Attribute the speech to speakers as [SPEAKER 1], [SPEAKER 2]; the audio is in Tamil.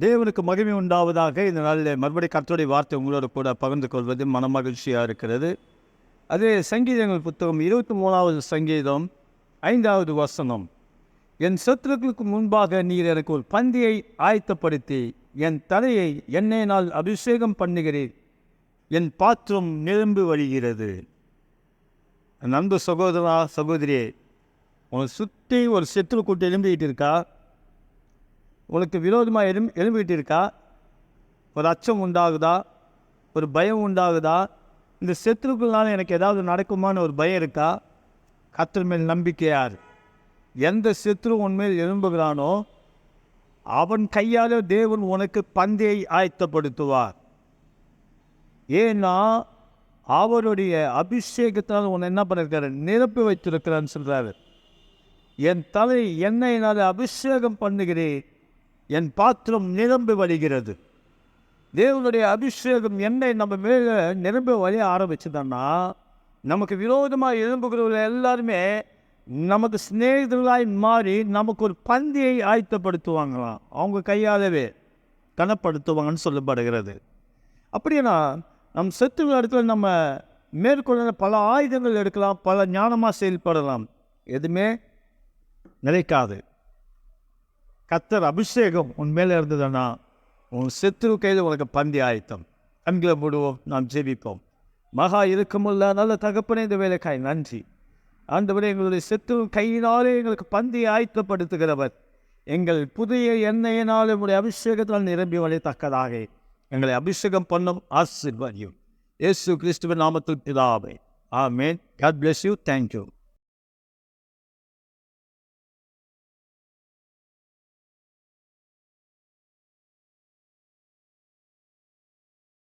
[SPEAKER 1] தேவனுக்கு மகிமை உண்டாவதாக இந்த நாளில் மறுபடி கர்த்தருடைய வார்த்தை உங்களோட கூட பகிர்ந்து கொள்வது மனமகிழ்ச்சியாக இருக்கிறது. அதே சங்கீதங்கள் புத்தகம் இருபத்தி மூணாவது சங்கீதம் ஐந்தாவது வசனம். என் சத்துருக்களுக்கு முன்பாக நீர் எனக்கு ஒரு பந்தியை ஆயத்தப்படுத்தி என் தலையை எண்ணெயினால் அபிஷேகம் பண்ணுகிறீர். என் பாத்திரம் நிரம்பி வழிகிறது. நண்பு சகோதரா சகோதரியே உன் சுற்றி ஒரு செத்துரு கூட்டம் எழும்பிக்கிட்டு இருக்கா? உனக்கு விரோதமாக எழும் எழும்பிக்கிட்டு இருக்கா ஒரு அச்சம் உண்டாகுதா? ஒரு பயம் உண்டாகுதா? இந்த செத்துருக்குள்ளால் எனக்கு ஏதாவது நடக்குமான்னு ஒரு பயம் இருக்கா? கத்தர் மேல் நம்பிக்கையார் எந்த செத்துரு உன்மேல் எழும்புகிறானோ அவன் கையால் தேவன் உனக்கு பந்தையை ஆயத்தப்படுத்துவார். ஏன்னா அவருடைய அபிஷேகத்தால் உன்னை என்ன பண்ணிருக்காரு? நிரப்பி வைத்திருக்கிறான்னு சொல்கிறாரு என் தலை எண்ணெயினால் அபிஷேகம் பண்ணுகிறேன். என் பாத்திரம் நிரம்பி வழிகிறது. தேவனுடைய அபிஷேகம் எண்ணெய் நம்ம மேலே நிரம்பி வழிய ஆரம்பிச்சதுன்னா நமக்கு விரோதமாக எழும்புகிறவர்கள் எல்லாருமே நமக்கு சிநேகிதர்களாய் மாறி நமக்கு ஒரு பந்தியை ஆயத்தப்படுத்துவாங்களாம் அவங்க கையாலவே கனப்படுத்துவாங்கன்னு சொல்லப்படுகிறது. அப்படின்னா நம் செத்து இடத்துல நம்ம மேற்கொள்ள பல ஆயுதங்கள் எடுக்கலாம் பல ஞானமாக செயல்படலாம். எதுவுமே நிலைக்காது. கத்தர் அபிஷேகம் உன் மேலே இருந்ததுன்னா உன் செத்துரு கையில் உனக்கு பந்தி ஆயத்தம். கண்களை மூடுவோம் நாம் ஜெபிப்போம். மகா இருக்கமுள்ள நல்ல தகப்பனே இந்த வேலைக்காய் நன்றி. ஆண்டவரே எங்களுடைய செத்துரு கையினாலே எங்களுக்கு பந்தி ஆயத்தப்படுத்துகிறவர். எங்கள் புதிய எண்ணெயினால் உங்களுடைய அபிஷேகத்தால் நிரம்பி வழித்தக்கதாக எங்களை அபிஷேகம் பண்ணும் ஆசிர்வாதியும். இயேசு கிறிஸ்துவ நாமத்தில் பிதாவே. ஆமேன். God bless you thank you